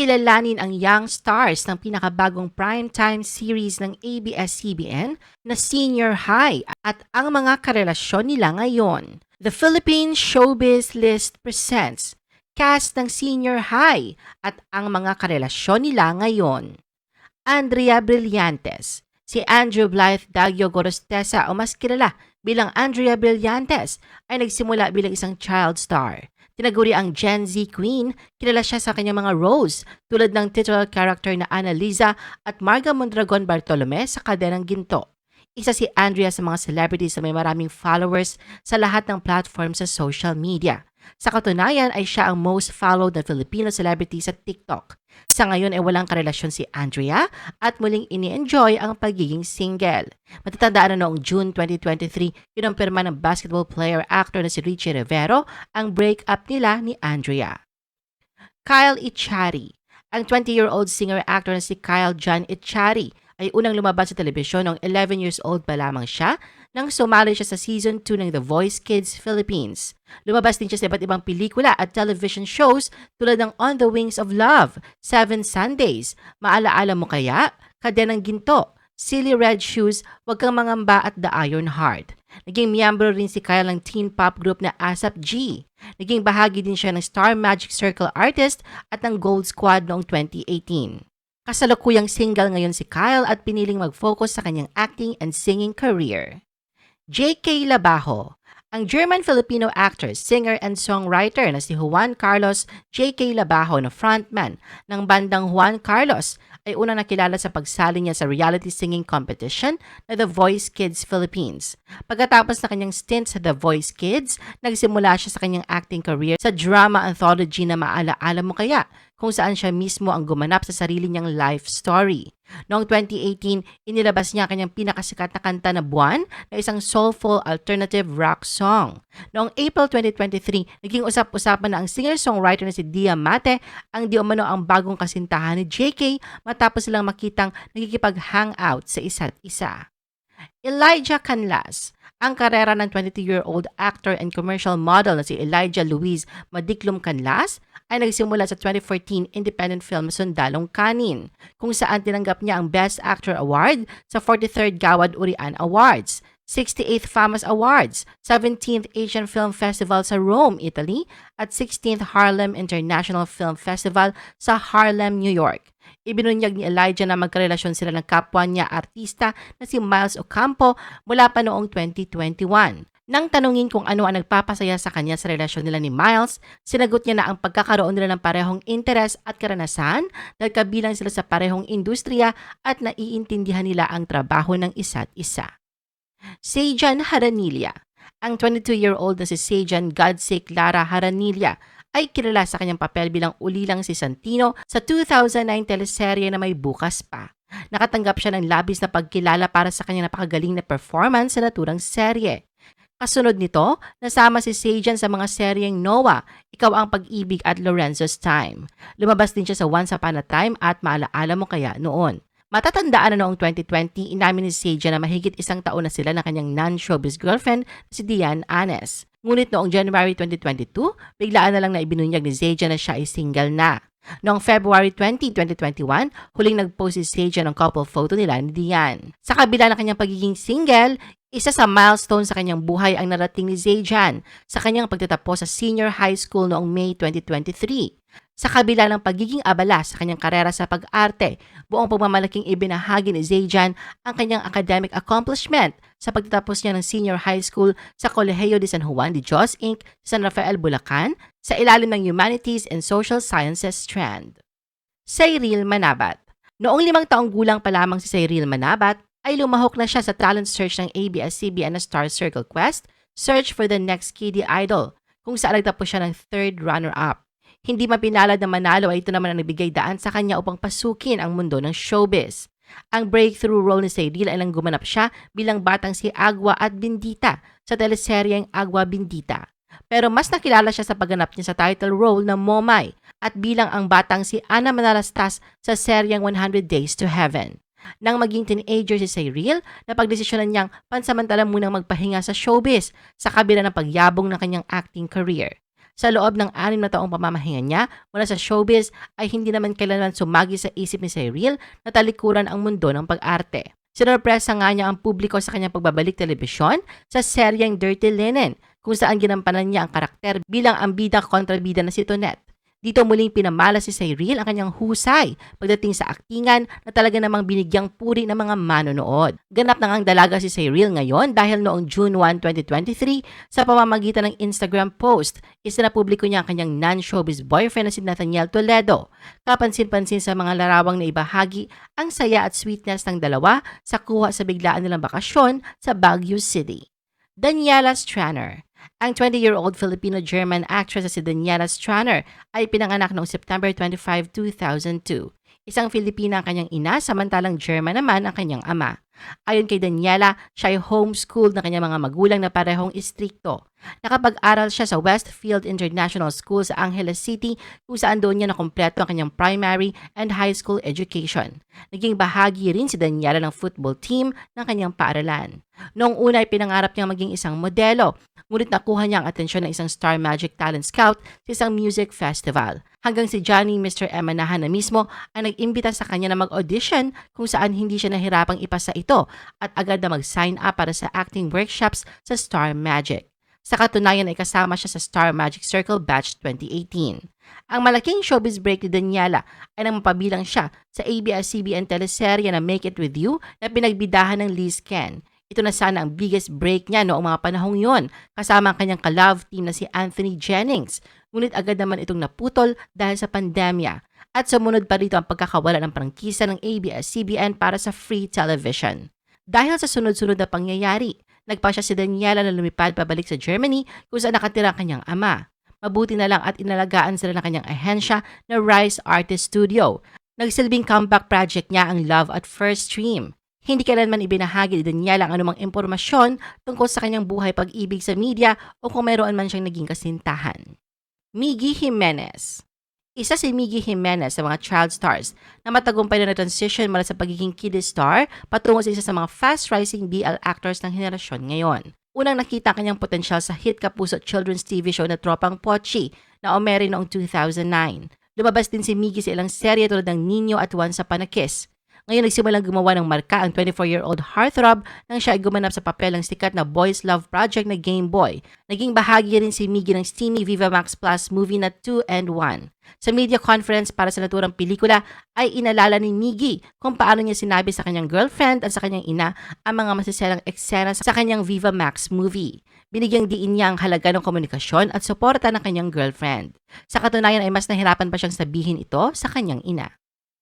kilalanin ang young stars ng pinakabagong primetime series ng ABS-CBN na Senior High at ang mga karelasyon nila ngayon. The Philippine Showbiz List presents cast ng Senior High at ang mga karelasyon nila ngayon. Andrea Brillantes Si Andrew Blythe Daggio Gorostesa o mas kilala bilang Andrea Brillantes ay nagsimula bilang isang child star. Tinaguri ang Gen Z Queen, kilala siya sa kanyang mga roles tulad ng titular character na Annalisa at Marga Mondragon Bartolome sa Kadenang Ginto. Isa si Andrea sa mga celebrities na may maraming followers sa lahat ng platform sa social media. Sa katunayan ay siya ang most followed na Filipino celebrity sa TikTok. Sa ngayon ay walang karelasyon si Andrea at muling ini-enjoy ang pagiging single. Matatandaan na noong June 2023, kinumpirma ng basketball player actor na si Richie Rivero ang breakup nila ni Andrea. Kyle Ichari Ang 20-year-old singer-actor na si Kyle John Ichari ay unang lumabas sa telebisyon noong 11 years old pa lamang siya nang sumali siya sa Season 2 ng The Voice Kids Philippines. Lumabas din siya sa iba't ibang pelikula at television shows tulad ng On the Wings of Love, Seven Sundays, Maalaala Mo Kaya, Kadenang Ginto, Silly Red Shoes, Wag Kang Mangamba at The Iron Heart. Naging miyembro rin si Kyle ng teen pop group na ASAP G. Naging bahagi din siya ng Star Magic Circle Artist at ng Gold Squad noong 2018. Kasalukuyang single ngayon si Kyle at piniling mag-focus sa kanyang acting and singing career. J.K. Labajo ang German-Filipino actor, singer and songwriter na si Juan Carlos J.K. Labajo na frontman ng bandang Juan Carlos ay unang nakilala sa pagsali niya sa reality singing competition na The Voice Kids Philippines. Pagkatapos na kanyang stint sa The Voice Kids, nagsimula siya sa kanyang acting career sa drama anthology na Maalaala Mo Kaya kung saan siya mismo ang gumanap sa sarili niyang life story. Noong 2018, inilabas niya kanyang pinakasikat na kanta na Buwan na isang soulful alternative rock song. Noong April 2023, naging usap-usapan na ang singer-songwriter na si Dia Mate ang di umano ang bagong kasintahan ni JK matapos silang makitang nagkikipag-hangout sa isa't isa. Elijah Canlas ang karera ng 22-year-old actor and commercial model na si Elijah Louise Madiklum Canlas ay nagsimula sa 2014 independent film Sundalong Kanin, kung saan tinanggap niya ang Best Actor Award sa 43rd Gawad Urian Awards, 68th FAMAS Awards, 17th Asian Film Festival sa Rome, Italy, at 16th Harlem International Film Festival sa Harlem, New York. Ibinunyag ni Elijah na magkarelasyon sila ng kapwa niya artista na si Miles Ocampo mula pa noong 2021. Nang tanungin kung ano ang nagpapasaya sa kanya sa relasyon nila ni Miles, sinagot niya na ang pagkakaroon nila ng parehong interes at karanasan dahil kabilang sila sa parehong industriya at naiintindihan nila ang trabaho ng isa't isa. Sejan Haranilla Ang 22-year-old na si Sejan Godsake Lara Haranilla ay kilala sa kanyang papel bilang ulilang si Santino sa 2009 teleserye na may bukas pa. Nakatanggap siya ng labis na pagkilala para sa kanyang napakagaling na performance sa naturang serye. Kasunod nito, nasama si Sajan sa mga seryeng Noah, Ikaw ang Pag-ibig at Lorenzo's Time. Lumabas din siya sa Once Upon a Time at Maalaala Mo Kaya noon. Matatandaan na noong 2020, inamin ni Sajan na mahigit isang taon na sila ng kanyang non-showbiz girlfriend si Diane Anes. Ngunit noong January 2022, biglaan na lang na ibinunyag ni Zaja na siya ay single na. Noong February 20, 2021, huling nag-post si Zaja ng couple photo nila ni Dian. Sa kabila ng kanyang pagiging single, isa sa milestone sa kanyang buhay ang narating ni Zajan sa kanyang pagtatapos sa senior high school noong May 2023. Sa kabila ng pagiging abala sa kanyang karera sa pag-arte, buong pagmamalaking ibinahagi ni Zajan ang kanyang academic accomplishment sa pagtatapos niya ng senior high school sa Colegio de San Juan de Dios Inc. San Rafael, Bulacan sa ilalim ng Humanities and Social Sciences strand. Cyril Manabat Noong limang taong gulang pa lamang si Cyril Manabat, ay lumahok na siya sa talent search ng ABS-CBN na Star Circle Quest, Search for the Next Kiddie Idol, kung saan nagtapos siya ng third runner-up. Hindi mapinalad na manalo ay ito naman ang nagbigay daan sa kanya upang pasukin ang mundo ng showbiz. Ang breakthrough role ni Cyril ay lang gumanap siya bilang batang si Agua at Bindita sa teleseryeng Agua Bindita. Pero mas nakilala siya sa pagganap niya sa title role na Momay at bilang ang batang si Ana Manalastas sa seryeng 100 Days to Heaven. Nang maging teenager si Cyril, napagdesisyonan niyang pansamantala munang magpahinga sa showbiz sa kabila ng pagyabong ng kanyang acting career. Sa loob ng anim na taong pamamahinga niya mula sa showbiz ay hindi naman kailanman sumagi sa isip ni Cyril na talikuran ang mundo ng pag-arte. Sinurpresa nga niya ang publiko sa kanyang pagbabalik telebisyon sa seryeng Dirty Linen kung saan ginampanan niya ang karakter bilang ang bida kontrabida na si Tonette. Dito muling pinamala si Cyril ang kanyang husay pagdating sa aktingan na talaga namang binigyang puri ng mga manonood. Ganap na ngang dalaga si Cyril ngayon dahil noong June 1, 2023 sa pamamagitan ng Instagram post, isinapubliko niya ang kanyang non-showbiz boyfriend na si Nathaniel Toledo. Kapansin-pansin sa mga larawang na ibahagi ang saya at sweetness ng dalawa sa kuha sa biglaan nilang bakasyon sa Baguio City. Daniela Stranner ang 20-year-old Filipino-German actress na si Daniela Stranner ay pinanganak noong September 25, 2002. Isang Filipina ang kanyang ina, samantalang German naman ang kanyang ama. Ayon kay Daniela, siya ay homeschooled ng kanyang mga magulang na parehong istrikto. Nakapag-aral siya sa Westfield International School sa Angeles City kung saan doon niya nakumpleto ang kanyang primary and high school education. Naging bahagi rin si Daniela ng football team ng kanyang paaralan. Noong una ay pinangarap niyang maging isang modelo, ngunit nakuha niya ang atensyon ng isang Star Magic Talent Scout sa isang music festival. Hanggang si Johnny Mr. Emanahan na mismo ang nag-imbita sa kanya na mag-audition kung saan hindi siya nahirapang ipasa ito at agad na mag-sign up para sa acting workshops sa Star Magic. Sa katunayan ay kasama siya sa Star Magic Circle Batch 2018. Ang malaking showbiz break ni Daniela ay nang mapabilang siya sa ABS-CBN teleserye na Make It With You na pinagbidahan ng Liz Ken. Ito na sana ang biggest break niya noong mga panahong yon kasama ang kanyang ka-love team na si Anthony Jennings. Ngunit agad naman itong naputol dahil sa pandemya. At sumunod pa rito ang pagkakawala ng prangkisa ng ABS-CBN para sa free television. Dahil sa sunod-sunod na pangyayari, nagpa siya si Daniela na lumipad pabalik sa Germany kung saan nakatira ang kanyang ama. Mabuti na lang at inalagaan sila ng kanyang ahensya na Rise Artist Studio. Nagsilbing comeback project niya ang Love at First Stream. Hindi kailanman ibinahagi ni Daniela ang anumang impormasyon tungkol sa kanyang buhay pag-ibig sa media o kung mayroon man siyang naging kasintahan. Miggy Jimenez isa si Miggy Jimenez sa mga child stars na matagumpay na na-transition mula sa pagiging kiddie star patungo sa isa sa mga fast-rising BL actors ng henerasyon ngayon. Unang nakita kanyang potensyal sa hit kapuso children's TV show na Tropang Pochi na umeri noong 2009. Lumabas din si Miggy sa ilang serye tulad ng Nino at Juan sa Panakis. Ngayon nagsimulang gumawa ng marka ang 24-year-old heartthrob nang siya ay gumanap sa papel ng sikat na boys love project na Game Boy. Naging bahagi rin si Miggy ng steamy Viva Max Plus movie na 2 and 1. Sa media conference para sa naturang pelikula ay inalala ni Miggy kung paano niya sinabi sa kanyang girlfriend at sa kanyang ina ang mga masiselang eksena sa kanyang Viva Max movie. Binigyang diin niya ang halaga ng komunikasyon at suporta ng kanyang girlfriend. Sa katunayan ay mas nahirapan pa siyang sabihin ito sa kanyang ina.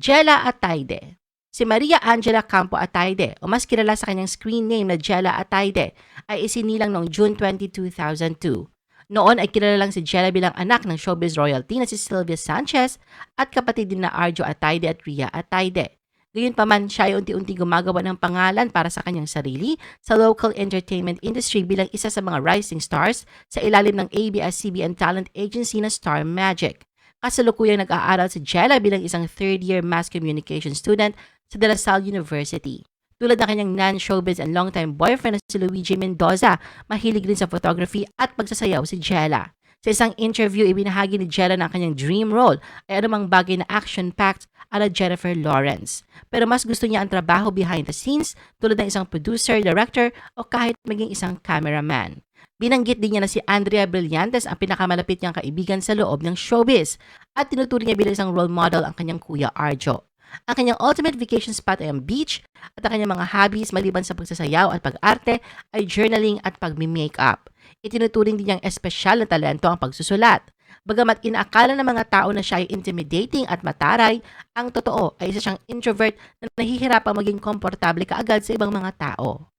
Jella Ataide Si Maria Angela Campo Ataide o mas kilala sa kanyang screen name na Jella Ataide ay isinilang noong June 20, 2002. Noon ay kilala lang si Jella bilang anak ng showbiz royalty na si Sylvia Sanchez at kapatid din na Arjo Ataide at Ria Ataide. Gayunpaman, siya ay unti-unti gumagawa ng pangalan para sa kanyang sarili sa local entertainment industry bilang isa sa mga rising stars sa ilalim ng ABS-CBN talent agency na Star Magic. Kasalukuyang nag-aaral si Jella bilang isang third-year mass communication student sa De La Salle University. Tulad ng kanyang non-showbiz and longtime boyfriend na si Luigi Mendoza, mahilig din sa photography at pagsasayaw si Jella. Sa isang interview, ibinahagi ni Jella na kanyang dream role ay anumang bagay na action-packed ala Jennifer Lawrence. Pero mas gusto niya ang trabaho behind the scenes tulad ng isang producer, director o kahit maging isang cameraman. Binanggit din niya na si Andrea Brillantes ang pinakamalapit niyang kaibigan sa loob ng showbiz at tinuturing niya bilang isang role model ang kanyang kuya Arjo. Ang kanyang ultimate vacation spot ay ang beach at ang kanyang mga hobbies maliban sa pagsasayaw at pag-arte ay journaling at pagmi-makeup. Itinuturing din niyang espesyal na talento ang pagsusulat. Bagamat inaakala ng mga tao na siya ay intimidating at mataray, ang totoo ay isa siyang introvert na nahihirapang maging komportable kaagad sa ibang mga tao.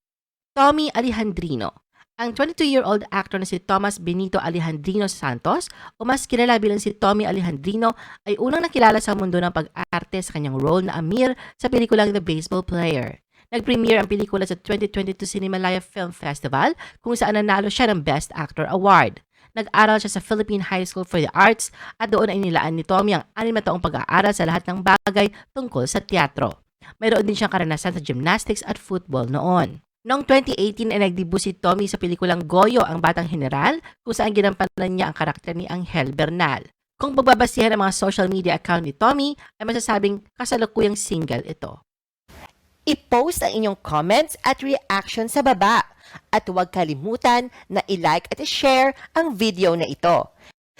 Tommy Alejandrino ang 22-year-old actor na si Thomas Benito Alejandrino Santos o mas kilala bilang si Tommy Alejandrino ay unang nakilala sa mundo ng pag-arte sa kanyang role na Amir sa pelikulang The Baseball Player. Nag-premiere ang pelikula sa 2022 Cinemalaya Film Festival kung saan nanalo siya ng Best Actor Award. Nag-aral siya sa Philippine High School for the Arts at doon ay nilaan ni Tommy ang anim na taong pag-aaral sa lahat ng bagay tungkol sa teatro. Mayroon din siyang karanasan sa gymnastics at football noon. Noong 2018 ay nagdibu si Tommy sa pelikulang Goyo ang Batang General kung saan ginampanan niya ang karakter ni Angel Bernal. Kung pagbabasihan ang mga social media account ni Tommy ay masasabing kasalukuyang single ito. I-post ang inyong comments at reaction sa baba. At huwag kalimutan na i-like at i-share ang video na ito.